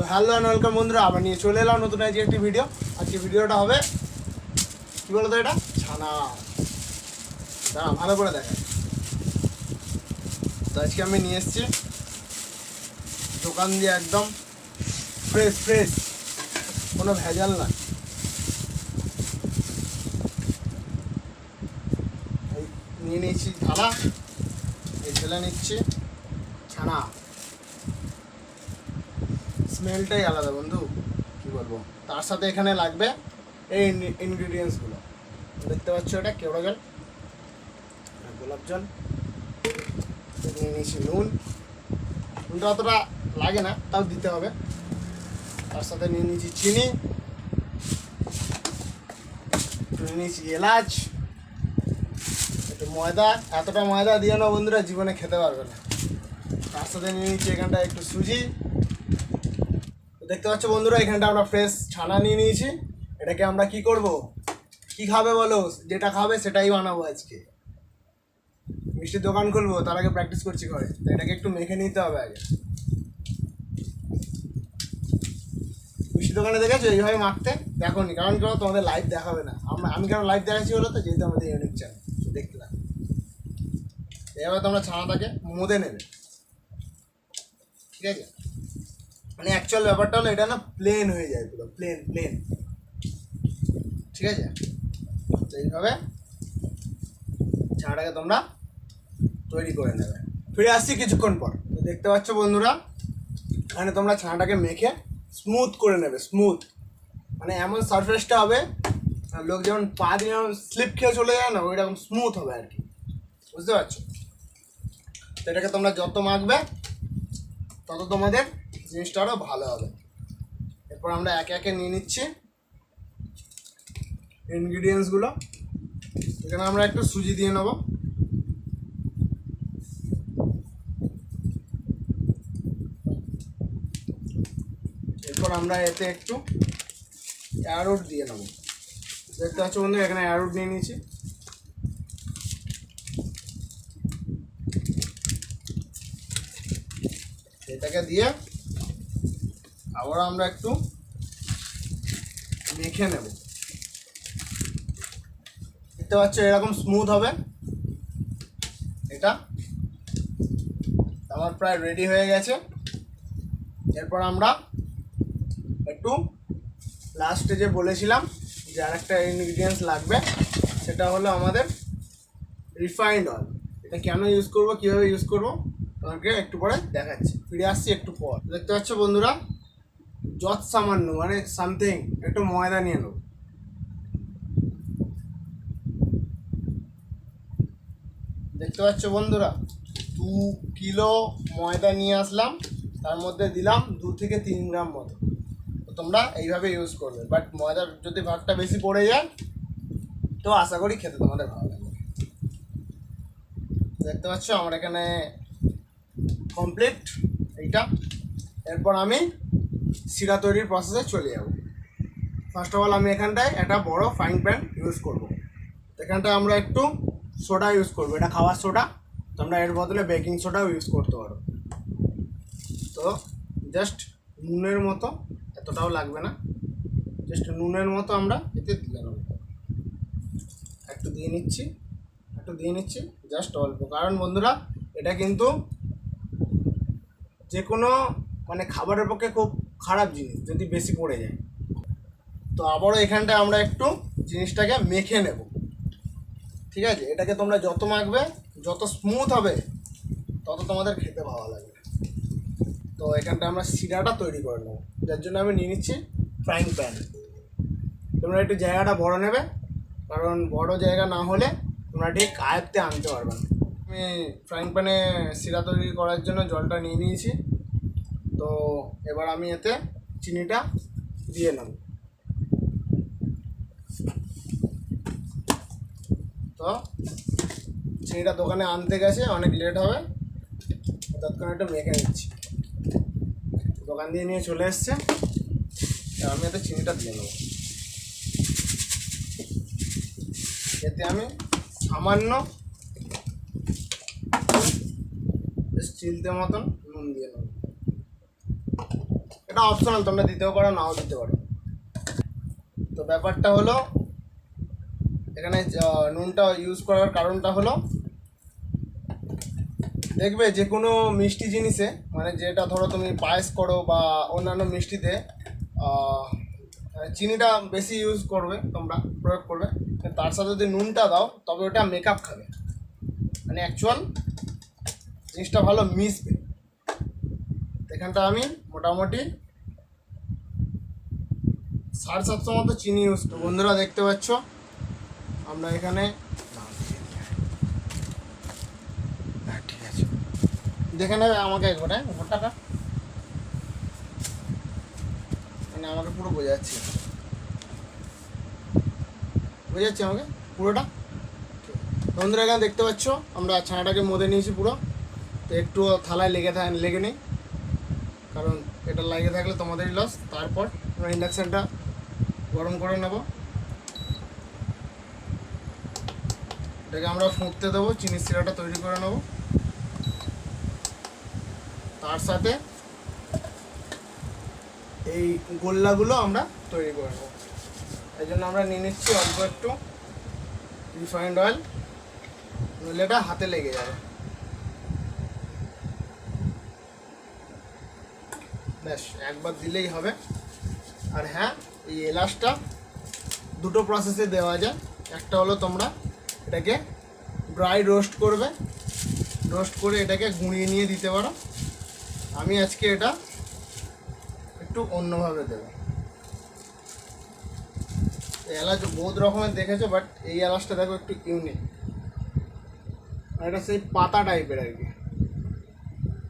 তো hello and welcome বন্ধুরা, আবার নিয়ে চলে এলাম নতুন আজকে একটি ভিডিও আজকে ভিডিওটা হবে, কি বলতো এটা? ছানা। দাঁড়া, ভালো করে দেখা তো আজকে আমি নিয়ে এসেছি দোকান দিয়ে একদম ফ্রেশ ফ্রেশ কোনো ভেজাল না নিয়ে নিয়েছি থালা, এই ছেলে নিচ্ছি ছানা। স্মেলটাই আলাদা, বন্ধু। কি বলব? তার সাথে এখানে লাগবে এই ইনগ্রিডিয়েন্টসগুলো দেখতে পাচ্ছ এটা কেওড়া জল গোলাপ জল। নিয়ে নিয়েছি নুন। নুনটা অতটা লাগে না, তাও দিতে হবে। তার সাথে নিয়ে নিয়েছি চিনি। নিয়ে নিয়েছি এলাচ। একটু ময়দা। এতটা ময়দা দিয়ে না বন্ধুরা, জীবনে খেতে পারবে না। তার সাথে নিয়ে নিচ্ছি এখানটা একটু সুজি। দেখতে পাচ্ছ বন্ধুরা, এখানটা আমরা ফ্রেশ ছানা নিয়ে নিয়েছি। এটাকে আমরা কি করব? কি খাবে বলো? যেটা খাবে সেটাই বানাবো আজকে। মিষ্টির দোকান খুলবো, তার আগে প্র্যাকটিস করছি ঘরে। তো এটাকে একটু মেখে নিতে হবে আগে। মিষ্টির দোকানে দেখেছ? এইভাবে মারতে দেখো নি, কারণ কেন তোমাদের লাইভ দেখাবে না। আমরা, আমি কেন লাইভ দেখাচ্ছি বলো তো? যেহেতু আমাদের ইউনিক চ্যানেল দেখতে থাকো এবার তোমরা ছানাটাকে মুদে নেবে। ঠিক আছে? মানে অ্যাকচুয়াল ব্যাপারটা হলো এটা না প্লেন হয়ে যায় পুরো প্লেন প্লেন ঠিক আছে? তো এইভাবে ছানাটাকে তোমরা তৈরি করে নেবে। ফিরে আসছি কিছুক্ষণ পর। দেখতে পাচ্ছ বন্ধুরা, এখানে তোমরা ছানাটাকে মেখে স্মুথ করে নেবে স্মুথ মানে এমন সারফেসটা হবে লোক যেমন পা দিয়ে স্লিপ খেয়ে চলে যায় না, ওইরকম স্মুথ হবে আর কি। বুঝতে পারছ? তো এটাকে তোমরা যত মাখবে, তত তোমাদের জিনিসটা আরও ভালো হবে। এরপর আমরা একে একে নিয়ে নিচ্ছি ইনগ্রিডিয়েন্টসগুলো এখানে আমরা একটু সুজি দিয়ে নেব। এরপর আমরা এতে একটু অ্যারোট দিয়ে নেব। দেখতে পাচ্ছ বন্ধু এখানে অ্যারোট নিয়ে নিয়েছি। এটাকে দিয়ে আবার আমরা একটু মেখে নেব। দেখতে পাচ্ছ এরকম স্মুথ হবে। এটা আমার প্রায় রেডি হয়ে গেছে। এরপর আমরা একটু লাস্টে যে বলেছিলাম যে আরেকটা ইনগ্রিডিয়েন্টস লাগবে, সেটা হলো আমাদের রিফাইন্ড অয়েল এটা কেন ইউজ করব, কীভাবে ইউজ করব, তোমাকে একটু পরে দেখাচ্ছি। ফিরে আসছি একটু পর। দেখতে পাচ্ছ বন্ধুরা যত সামান্য মানে সামথিং একটু ময়দা নিয়ে নেব দেখতে পাচ্ছ বন্ধুরা, দু কিলো ময়দা নিয়ে আসলাম, তার মধ্যে দিলাম দু থেকে তিন গ্রাম মতো। তো তোমরা এইভাবে ইউজ করবে বাট ময়দার যদি ভাগটা বেশি পড়ে যায়, তো আশা করি খেতে তোমাদের ভালো লাগবে। দেখতে পাচ্ছ আমার এখানে কমপ্লিট এইটা। এরপর আমি শিরা তৈরির প্রসেসে চলে যাব। ফার্স্ট অফ অল আমি এখানটায় একটা বড় ফ্রাইং প্যান ইউজ করব। এখানটায় আমরা একটু সোডা ইউজ করব। এটা খাওয়ার সোডা তোমরা এর বদলে বেকিং সোডাও ইউজ করতে পারো। তো জাস্ট নুনের মতো, এতটাও লাগবে না। জাস্ট নুনের মতো আমরা এতে নেব একটু দিয়ে নিচ্ছি, একটু দিয়ে নিচ্ছি জাস্ট অল্প। কারণ বন্ধুরা, এটা কিন্তু যে কোনো মানে খাবারের পক্ষে খুব খারাপ জিনিস, যদি বেশি পড়ে যায়। তো আবারও এখানটায় আমরা একটু জিনিসটাকে মেখে নেব। ঠিক আছে? এটাকে তোমরা যত মাখবে, যত স্মুথ হবে, তত তোমাদের খেতে ভালো লাগবে। তো এখানটা আমরা শিরাটা তৈরি করে নেব। যার জন্য আমি নিয়ে নিচ্ছি ফ্রাইং প্যান তোমরা একটু জায়গাটা বড় নেবে, কারণ বড় জায়গা না হলে তোমরা ঠিক আয়ত্তে আনতে পারবে না। আমি ফ্রাইং প্যানে শিরা তৈরি করার জন্য জলটা নিয়ে নিয়েছি। তো এবার আমি এতে চিনিটা দিয়ে নেব। তো চিনিটা দোকানে আনতে গেছে, অনেক লেট হবে। তৎক্ষণ একটু মেখে নিচ্ছি। দোকান দিয়ে নিয়ে চলে এসছে। আমি এতে চিনিটা দিয়ে নেব। এতে আমি সামান্য চিলতে মতন নুন দিয়ে নেব। এটা অপশনাল তোমরা দিতেও পারো, নাও দিতে পারো। তো ব্যাপারটা হলো, এখানে নুনটা ইউজ করার কারণটা হলো, দেখবে যে কোনো মিষ্টি জিনিসে মানে যেটা ধরো তুমি পায়েস করো বা অন্যান্য মিষ্টিতে চিনিটা বেশি ইউজ করবে, তোমরা প্রয়োগ করবে তার সাথে যদি নুনটা দাও, তবে ওটা মেকআপ খাবে। মানে অ্যাকচুয়াল জিনিসটা ভালো মিশবে। এখানটা আমি মোটামুটি সাড়ে সাতশো মতো চিনি ইউজ করি বন্ধুরা দেখতে পাচ্ছ? আমরা এখানে হ্যাঁ ঠিক আছে। দেখে নেবে আমাকে একবার হ্যাঁ? মানে আমাকে পুরো বোঝাচ্ছি। বোঝাচ্ছি আমাকে? পুরোটা? বন্ধুরা এখানে দেখতে পাচ্ছ? আমরা ছানাটাকে মধ্যে নিয়েছি পুরো। তো একটু থালায় লেগে থাকে লেগে নেই। কারণ এটা লেগে থাকলে তোমাদেরই লস তারপর আমরা ইন্ডাকশানটা গরম করে নেব। এটাকে আমরা ফুঁকতে দেবো চিনির শিরাটা তৈরি করে নেব। তার সাথে এই গোল্লাগুলো আমরা তৈরি করে নেব। এই জন্য আমরা নিয়ে নিচ্ছি অল্প একটু রিফাইন্ড অয়েল, নইলে হাতে লেগে যাবে। ব্যাস, একবার দিলেই হবে। আর হ্যাঁ এই এলাচটা দুটো প্রসেসে দেওয়া যায়। একটা হলো তোমরা এটাকে ড্রাই রোস্ট করবে। রোস্ট করে এটাকে গুঁড়িয়ে নিয়ে দিতে পারো। আমি আজকে এটা একটু অন্যভাবে দেবো। এলাচ বহুত রকমের দেখেছ বাট এই এলাচটা দেখো একটু ইউনিক আর এটা সেই পাতা টাইপের আর কি।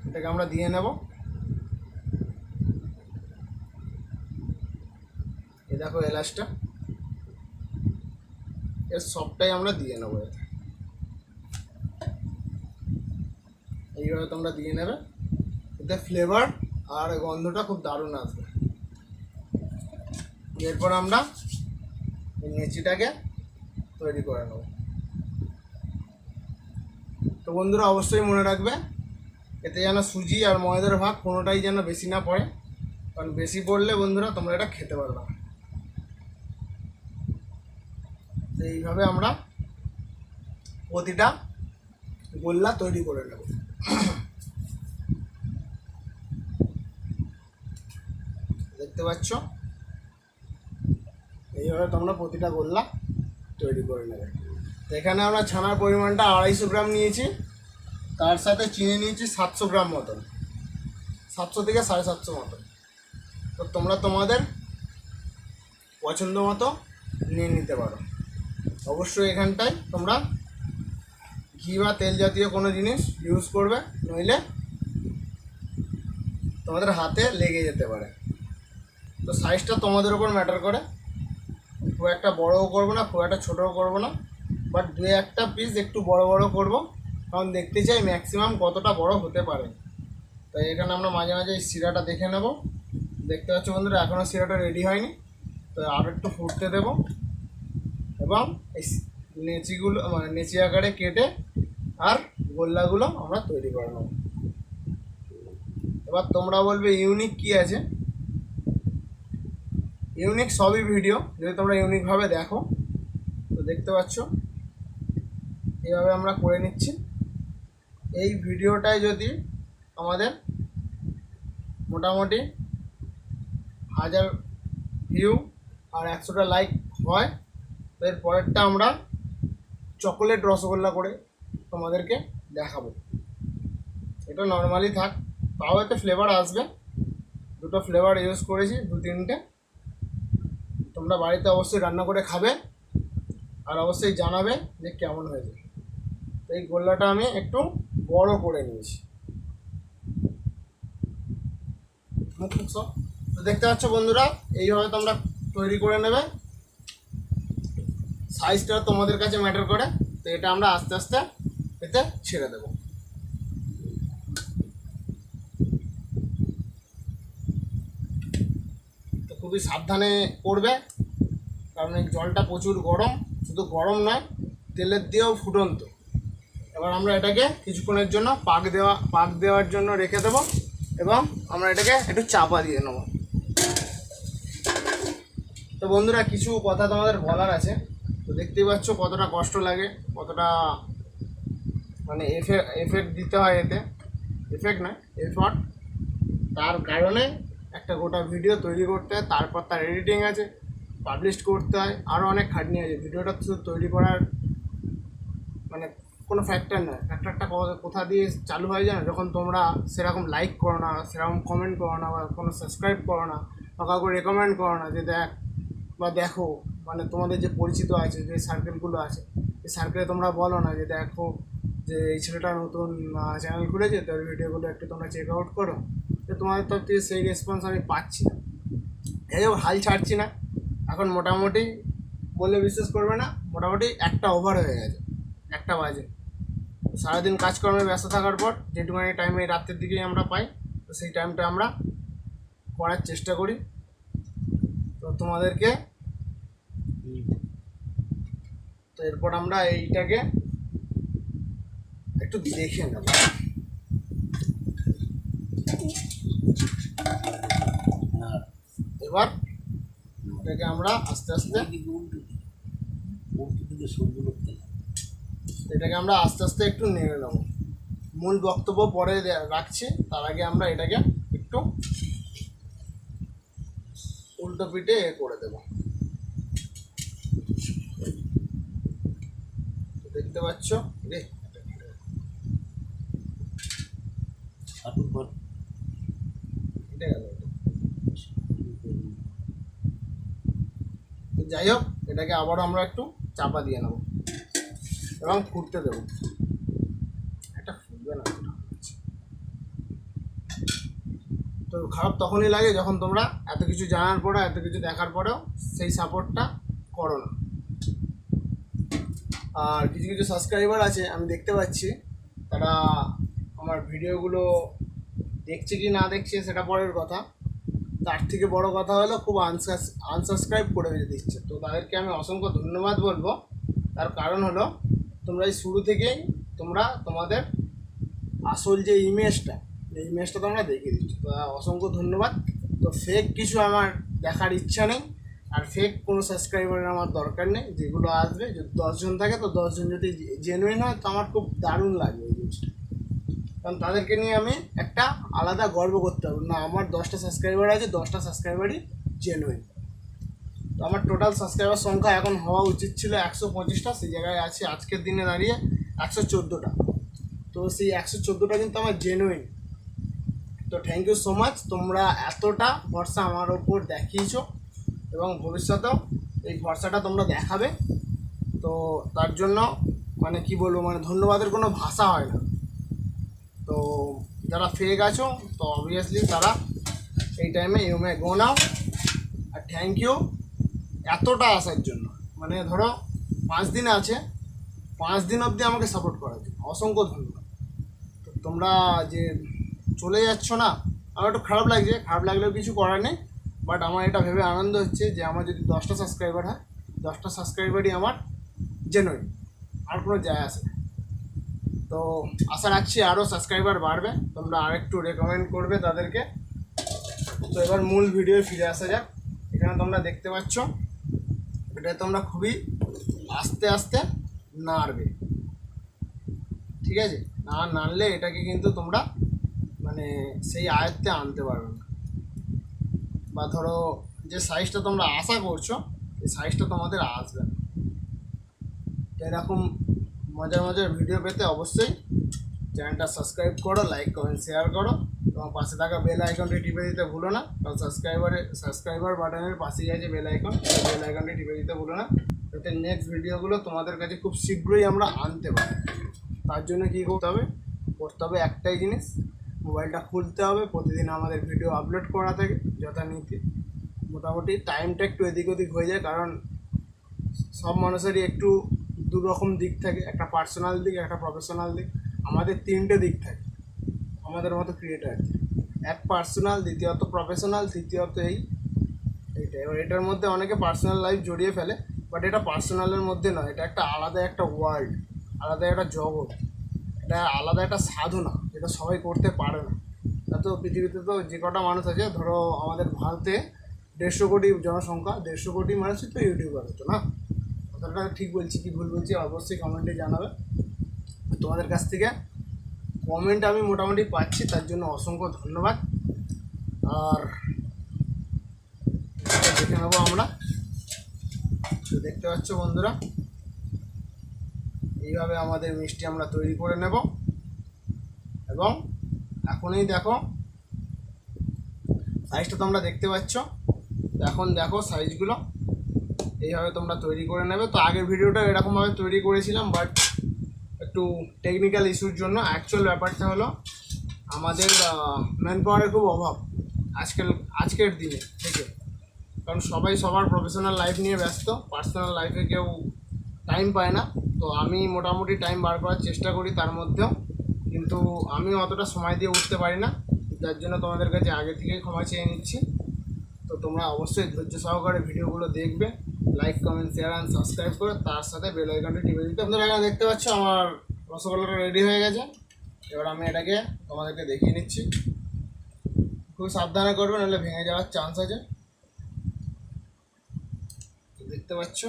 এটাকে আমরা দিয়ে নেব। দেখো এলাচটা। এর সবটাই আমরা দিয়ে নেব এতে। এইভাবে তোমরা দিয়ে নেবে। এতে ফ্লেভার আর গন্ধটা খুব দারুণ আসবে। এরপর আমরা এই নেচিটাকে তৈরি করে নেব। তো বন্ধুরা, অবশ্যই মনে রাখবে, এতে যেন সুজি আর ময়দার ভাগ কোনোটাই যেন বেশি না পড়ে। কারণ বেশি পড়লে বন্ধুরা তোমরা এটা খেতে পারবে না। এইভাবে আমরা প্রতিটা গোল্লা তৈরি করে নেব। দেখতে পাচ্ছ? এইভাবে তোমরা প্রতিটা গোল্লা তৈরি করে নেবে। এখানে আমরা ছানার পরিমাণটা আড়াইশো গ্রাম নিয়েছি। তার সাথে চিনি নিয়েছি সাতশো গ্রাম মতন। সাতশো থেকে সাড়ে সাতশো মতন। তো তোমরা তোমাদের পছন্দ মতো নিয়ে নিতে পারো। অবশ্যই এখানটায় তোমরা ঘি বা তেল জাতীয় কোনো জিনিস ইউজ করবে, নইলে তোমাদের হাতে লেগে যেতে পারে। তো সাইজটা তোমাদের উপর ম্যাটার করে। খুব একটা বড়ও করব না, খুব একটা ছোটও করব না বাট দু একটা পিস একটু বড় বড় করব, কারণ দেখতে চাই ম্যাক্সিমাম কতটা বড় হতে পারে। তাই এখানে আমরা মাঝে মাঝে এই শিরাটা দেখে নেব। দেখতে পাচ্ছ বন্ধুরা এখনও শিরাটা রেডি হয়নি, তো আর একটু ফুটতে দেব। এবং এই নেচিগুলো মানে নেচি আকারে কেটে আর গোল্লাগুলো আমরা তৈরি করে নেব। এবার তোমরা বলবে ইউনিক কি আছে? ইউনিক সবই ভিডিও যদি তোমরা ইউনিকভাবে দেখো, তো দেখতে পাচ্ছ। এইভাবে আমরা করে নিচ্ছি। এই ভিডিওটায় যদি আমাদের মোটামুটি হাজার ভিউ আর একশোটা লাইক হয় এর পরেরটা আমরা চকোলেট রসগোল্লা করে তোমাদেরকে দেখাবো। এটা নর্মালি থাক, তাও এতে ফ্লেভার আসবে। দুটো ফ্লেভার ইউজ করেছি, দু তিনটে। তোমরা বাড়িতে অবশ্যই রান্না করে খাবে আর অবশ্যই জানাবে যে কেমন হয়েছে। তো এই গোল্লাটা আমি একটু বড় করে নিয়েছি। মুখ তো দেখতে পাচ্ছ বন্ধুরা, এইভাবে তোমরা তৈরি করে নেবে। সাইজটা তোমাদের কাছে ম্যাটার করে, তো এটা আমরা আস্তে আস্তে এতে ছেড়ে দেবো। তো খুবই সাবধানে করবে, কারণ এই জলটা প্রচুর গরম, শুধু গরম নয়, তেলের দিয়েও ফুটন্ত। এবার আমরা এটাকে কিছুক্ষণের জন্য পাক দেওয়া, পাক দেওয়ার জন্য রেখে দেবো, এবং আমরা এটাকে একটু চাপা দিয়ে নেব। তো বন্ধুরা, কিছু কথা তোমাদের বলার আছে। তো দেখতেই পাচ্ছ কতটা কষ্ট লাগে, কতটা মানে এফেক্ট এফেক্ট দিতে হয় এতে। এফেক্ট না এফর্ট তার কারণে একটা গোটা ভিডিও তৈরি করতে হয়, তারপর তার এডিটিং আছে পাবলিশ করতে হয় আরও অনেক খাটনি আছে। ভিডিওটা শুধু তৈরি করার মানে কোনো ফ্যাক্টর নয়। ফ্যাক্টরটা কোথা দিয়ে চালু হয়ে যায় না যখন তোমরা সেরকম লাইক করো না, সেরকম কমেন্ট করো না, বা কোনো সাবস্ক্রাইব করো না, বা কাউকে রেকমেন্ড করো না যে দেখ বা দেখো মানে তোমাদের যে পরিচিত আছে, যে সার্কেলগুলো আছে এই সার্কেলে তোমরা বলো না যে দেখো যে এই ছেলেটা নতুন চ্যানেল খুলেছে তার ভিডিওগুলো একটু তোমরা চেক আউট করো। তো তোমাদের তরফ থেকে সেই রেসপন্স আমি পাচ্ছি না। এই হাল ছাড়ছি না। এখন মোটামুটি বললে বিশ্বাস করবে না, মোটামুটি একটা ওভার হয়ে গেছে, একটা বাজে। সারাদিন কাজকর্মে ব্যস্ত থাকার পর যেটুকুনি টাইম এই রাতের দিকেই আমরা পাই, তো সেই টাইমটা আমরা করার চেষ্টা করি। তো তোমাদেরকে তো এরপর আমরা এইটাকে একটু দেখে নেব। এবার এটাকে আমরা আস্তে আস্তে এটাকে আমরা আস্তে আস্তে একটু নেড়ে নেব। মূল বক্তব্য পরে রাখছি, তার আগে আমরা এটাকে একটু উল্টো পিঠে করে দেব তো দেখতে পাচ্ছ? রে এটা। যাই হোক এটাকে আবারও আমরা একটু চাপা দিয়ে নেব এবং ফুটতে দেব। এটা ফুটবে না তো খারাপ তখনই লাগে যখন তোমরা এত কিছু জানার পরে এত কিছু দেখার পরেও সেই সাপোর্টটা করো না। আর কিছু কিছু সাবস্ক্রাইবার আছে, আমি দেখতে পাচ্ছি। তারা আমার ভিডিওগুলো দেখছে কি না দেখছে সেটা পরের কথা। তার থেকে বড় কথা হলো খুব আনসাস আনসাবস্ক্রাইব করে দিচ্ছে। তো তাদেরকে আমি অসংখ্য ধন্যবাদ বলব। তার কারণ হলো, তোমরা এই শুরু থেকেই তোমরা তোমাদের আসল যে ইমেজটা এই ইমেজটা তোমরা দেখিয়ে দিচ্ছ। তো অসংখ্য ধন্যবাদ। তো ফেক কিছু আমার দেখার ইচ্ছা নেই। আর ফেক কোনো সাবস্ক্রাইবারের আমার দরকার নেই, যেগুলো আসবে, যদি দশজন থাকে, তো দশজন যদি জেনুইন হয়, তো আমার খুব দারুণ লাগবে এই জিনিসটা। কারণ তাদেরকে নিয়ে আমি একটা আলাদা গর্ব করতে পারব। না, আমার দশটা সাবস্ক্রাইবার আছে, দশটা সাবস্ক্রাইবারই জেনুইন তো আমার টোটাল সাবস্ক্রাইবার সংখ্যা এখন হওয়া উচিত ছিল একশো পঁচিশটা, সেই জায়গায় আছে আজকের দিনে দাঁড়িয়ে একশো চোদ্দোটা। তো সেই একশো চোদ্দোটা কিন্তু আমার জেনুইন তো থ্যাংক ইউ সো মাচ তোমরা এতটা ভরসা আমার ওপর দেখিয়েছো। এবং ভবিষ্যতেও এই ভরসাটা তোমরা দেখাবে। তো তার জন্য মানে কি বলব মানে ধন্যবাদের কোনো ভাষা হয় না। তো যারা ফেক আছো, তো অবভিয়াসলি তারা এই টাইমে ইউ মে গো নাও আর থ্যাংক ইউ এতটা আসার জন্য। মানে ধরো, পাঁচ দিন আছে, পাঁচ দিন অবধি আমাকে সাপোর্ট করার জন্য। অসংখ্য ধন্যবাদ। তো তোমরা যে চলে যাচ্ছ না, আমার একটু খারাপ লাগছে, খারাপ লাগলেও কিছু করার নেই। বাট আমার এটা ভেবে আনন্দ হচ্ছে যে আমার যদি দশটা সাবস্ক্রাইবার হয়, দশটা সাবস্ক্রাইবারই আমার জেনুইন আর কোনো যায় আসে তো আশা রাখছি আরও সাবস্ক্রাইবার বাড়বে। তোমরা আরেকটু রেকমেন্ড করবে তাদেরকে। তো এবার মূল ভিডিও ফিরে আসা যাক। এখানে তোমরা দেখতে পাচ্ছ, এটা তোমরা খুবই আস্তে আস্তে নাড়বে। ঠিক আছে? না নাড়লে এটাকে কিন্তু তোমরা মানে সেই আয়ত্তে আনতে পারবে না। বা ধরো যে সাইজটা তোমরা আশা করছ, এই সাইজটা তোমাদের আসবে না। এরকম মজার মজার ভিডিও পেতে অবশ্যই চ্যানেলটা সাবস্ক্রাইব করো লাইক কমেন্ট শেয়ার করো। এবং পাশে থাকা বেল আইকনটি টিপে দিতে ভুলো না, কারণ সাবস্ক্রাইবারে সাবস্ক্রাইবার বাটনের পাশেই আছে বেল আইকন বেল আইকনটি টিপে দিতে ভুলো না। যাতে নেক্সট ভিডিওগুলো তোমাদের কাছে খুব শীঘ্রই আমরা আনতে পারি। তার জন্য কী করতে হবে? করতে হবে একটাই জিনিস মোবাইলটা খুলতে হবে, প্রতিদিন আমাদের ভিডিও আপলোড করা থাকে যথানীতি মোটামুটি টাইমটা একটু এদিক ওদিক হয়ে যায়, কারণ সব মানুষেরই একটু দু রকম দিক থাকে, একটা পার্সোনাল দিক, একটা প্রফেশনাল দিক। আমাদের তিনটে দিক থাকে, আমাদের মতো ক্রিয়েটার এক পার্সোনাল দ্বিতীয়ত প্রফেশনাল তৃতীয়ত এই এইটা এবার এটার মধ্যে অনেকে পার্সোনাল লাইফ জড়িয়ে ফেলে বাট এটা পার্সোনালের মধ্যে নয়, এটা একটা আলাদা একটা ওয়ার্ল্ড আলাদা একটা জগৎ। এটা আলাদা একটা সাধনা যেটা সবাই করতে পারে না। তা হয়তো পৃথিবীতে তো যে কটা মানুষ আছে, ধরো আমাদের ভারতে দেড়শো কোটি জনসংখ্যা, দেড়শো কোটি মানুষই তো ইউটিউবার হতো না? কথাটা ঠিক বলছি কি ভুল বলছি অবশ্যই কমেন্টে জানাবে। তোমাদের কাছ থেকে কমেন্ট আমি মোটামুটি পাচ্ছি, তার জন্য অসংখ্য ধন্যবাদ। আর দেখে নেব আমরা। দেখতে পাচ্ছ বন্ধুরা এইভাবে আমাদের মিষ্টি আমরা তৈরি করে নেব। এবং এখনই দেখো সাইজটা তোমরা দেখতে পাচ্ছ। এখন দেখো সাইজগুলো এইভাবে তোমরা তৈরি করে নেবে। তো আগের ভিডিওটা এরকমভাবে তৈরি করেছিলাম বাট একটু টেকনিক্যাল ইস্যুর জন্য। অ্যাকচুয়াল ব্যাপারটা হলো, আমাদের ম্যান পাওয়ারের খুব অভাব আজকাল আজকের দিনে থেকে কারণ সবাই সবার প্রফেশনাল লাইফ নিয়ে ব্যস্ত পার্সোনাল লাইফে কেউ টাইম পায় না। তো আমি মোটামুটি টাইম বার করার চেষ্টা করি তার মধ্যেও। কিন্তু আমি অতটা সময় দিয়ে উঠতে পারি না। যার জন্য তোমাদের কাছে আগে থেকেই ক্ষমা চেয়ে নিচ্ছি। তো তোমরা অবশ্যই ধৈর্য সহকারে ভিডিওগুলো দেখবে। Like comment share and subscribe করে। তার সাথে বেল আইকনটি টিপে দিতে। আপনারা এখানে দেখতে পাচ্ছ আমার রসগোল্লাটা রেডি হয়ে গেছে। এবার আমি এটাকে তোমাদেরকে দেখিয়ে নিচ্ছি। খুব সাবধানে করবে, নাহলে ভেঙে যাওয়ার চান্স আছে। দেখতে পাচ্ছ।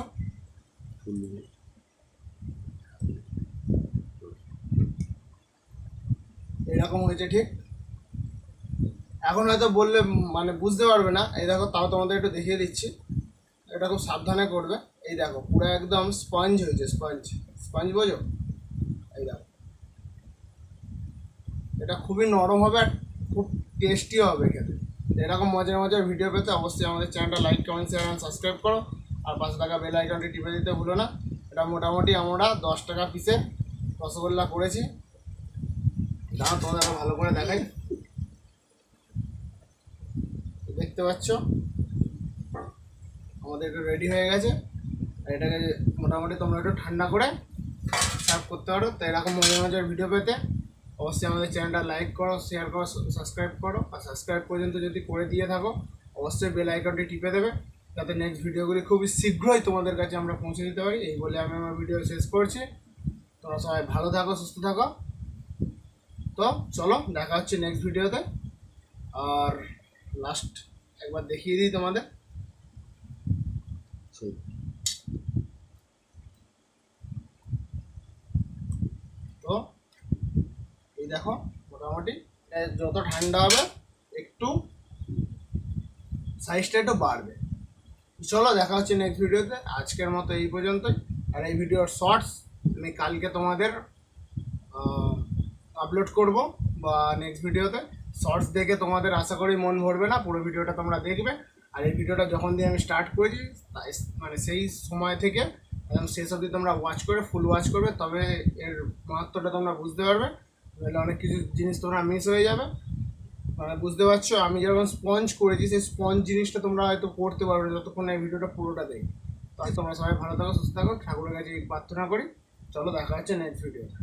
এরকম হয়েছে, ঠিক? এখন হয়তো বললে মানে বুঝতে পারবে না। এই দেখো, তাও তোমাদের একটু দেখিয়ে দিচ্ছি। এটা খুব সাবধানে করবে। এই দেখো, পুরো একদম স্পঞ্জ হয়েছে, স্পঞ্জ। স্পঞ্জ বোঝো? এই দেখো। এটা খুবই নরম হবে আর খুব টেস্টি হবে খেতে। এরকম মজার মজার ভিডিও পেতে অবশ্যই আমাদের চ্যানেলটা like comment share and subscribe করো। আর পাশে থাকা বেল আইকনটি টিপে দিতে ভুলো না। এটা মোটামুটি আমরা দশ টাকা পিসে রসগোল্লা করেছি। দাঁড়াও তোমাদের ভালো করে দেখাই। দেখতে পাচ্ছ? আমাদের একটু রেডি হয়ে গেছে। আর এটাকে মোটামুটি তোমরা একটু ঠান্ডা করে সার্ভ করতে পারো। তো এরকম মজার মজার ভিডিও পেতে অবশ্যই আমাদের চ্যানেলটা লাইক করো শেয়ার করো সাবস্ক্রাইব করো। আর সাবস্ক্রাইব পর্যন্ত যদি করে দিয়ে থাকো, অবশ্যই বেল আইকনটি টিপে দেবে। যাতে নেক্সট ভিডিওগুলি খুবই শীঘ্রই তোমাদের কাছে আমরা পৌঁছে দিতে পারি। এই বলে আমি আমার ভিডিও শেষ করছি। তোমরা সবাই ভালো থাকো, সুস্থ থাকো। তো চলো দেখা হচ্ছে নেক্সট ভিডিওতে আর লাস্ট একবার দেখিয়ে দিই তোমাদের। তো এই দেখো মোটামুটি। যত ঠান্ডা হবে একটু সাইজটা একটু বাড়বে। চলো দেখা হচ্ছে নেক্সট ভিডিওতে আজকের মতো এই পর্যন্তই। আর এই ভিডিওর শর্টস আমি কালকে তোমাদের আপলোড করব বা নেক্সট ভিডিওতে শর্টস দেখে তোমাদের আশা করি মন ভরবে না, পুরো ভিডিওটা তোমরা দেখবে। আর এই ভিডিওটা যখন দিয়ে আমি স্টার্ট করেছি মানে সেই সময় থেকে একদম শেষ অবধি তোমরা ওয়াচ করে ফুল ওয়াচ করবে, তবে এর মাহাত্মটা তোমরা বুঝতে পারবে। নাহলে অনেক কিছু জিনিস তোমরা মিস হয়ে যাবে। মানে বুঝতে পারছ, আমি যখন স্পঞ্জ করেছি, সেই স্পঞ্জ জিনিসটা তোমরা হয়তো করতে পারবে যতক্ষণ এই ভিডিওটা পুরোটা দেখি তাই তোমরা সবাই ভালো থাকো, সুস্থ থাকো, ঠাকুরের কাছে প্রার্থনা করি। চলো, দেখা হচ্ছে নেক্সট ভিডিওতে